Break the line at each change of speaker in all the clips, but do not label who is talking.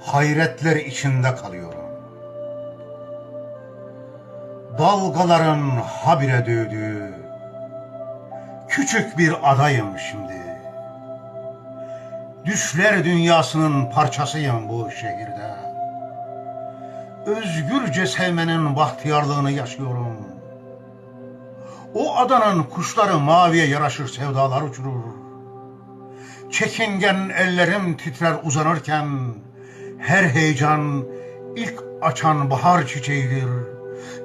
hayretler içinde kalıyorum. Dalgaların habire dövdüğü küçük bir adayım şimdi. Düşler dünyasının parçasıyım bu şehirde. Özgürce sevmenin bahtiyarlığını yaşıyorum. O adanın kuşları maviye yaraşır sevdalar uçurur. Çekingen ellerim titrer uzanırken her heyecan ilk açan bahar çiçeğidir.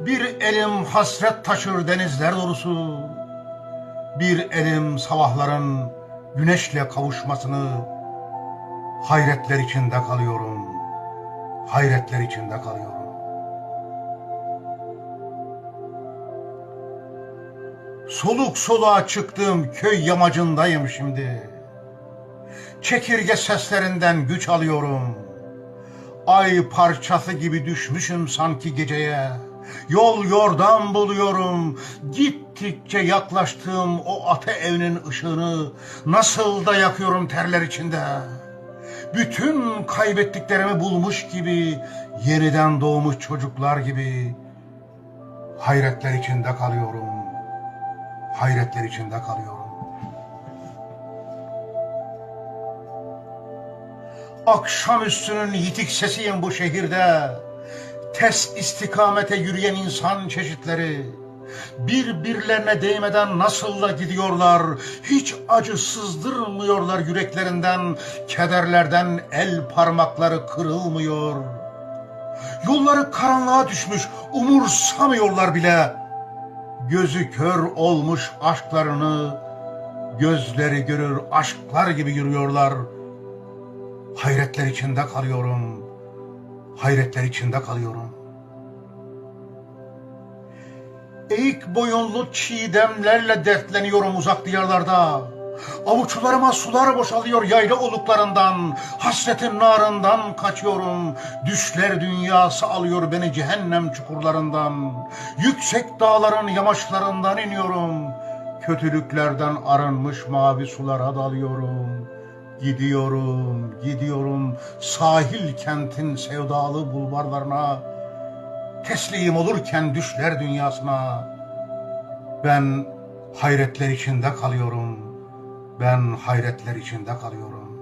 Bir elim hasret taşır denizler dolusu. Bir elim sabahların güneşle kavuşmasını hayretler içinde kalıyorum. Hayretler içinde kalıyorum. Soluk soluğa çıktığım köy yamacındayım şimdi. Çekirge seslerinden güç alıyorum. Ay parçası gibi düşmüşüm sanki geceye. Yol yordam buluyorum. Gittikçe yaklaştığım o ata evinin ışığını nasıl da yakıyorum terler içinde. Bütün kaybettiklerimi bulmuş gibi, yeniden doğmuş çocuklar gibi hayretler içinde kalıyorum. Hayretler içinde kalıyorum. Akşamüstünün yitik sesiyim bu şehirde. Ters istikamete yürüyen insan çeşitleri. Birbirlerine değmeden nasıl da gidiyorlar. Hiç acı sızdırmıyorlar yüreklerinden. Kederlerden el parmakları kırılmıyor. Yolları karanlığa düşmüş, umursamıyorlar bile. Gözü kör olmuş aşklarını, gözleri görür aşklar gibi yürüyorlar. Hayretler içinde kalıyorum. Hayretler içinde kalıyorum. Eğik boyunlu çiğdemlerle dertleniyorum uzak diyarlarda. Avuçlarıma sular boşalıyor yayla oluklarından. Hasretin narından kaçıyorum. Düşler dünyası alıyor beni cehennem çukurlarından. Yüksek dağların yamaçlarından iniyorum. Kötülüklerden arınmış mavi sulara dalıyorum. Gidiyorum, gidiyorum sahil kentin sevdalı bulvarlarına. Teslim olurken düşler dünyasına. Ben hayretler içinde kalıyorum. Ben hayretler içinde kalıyorum.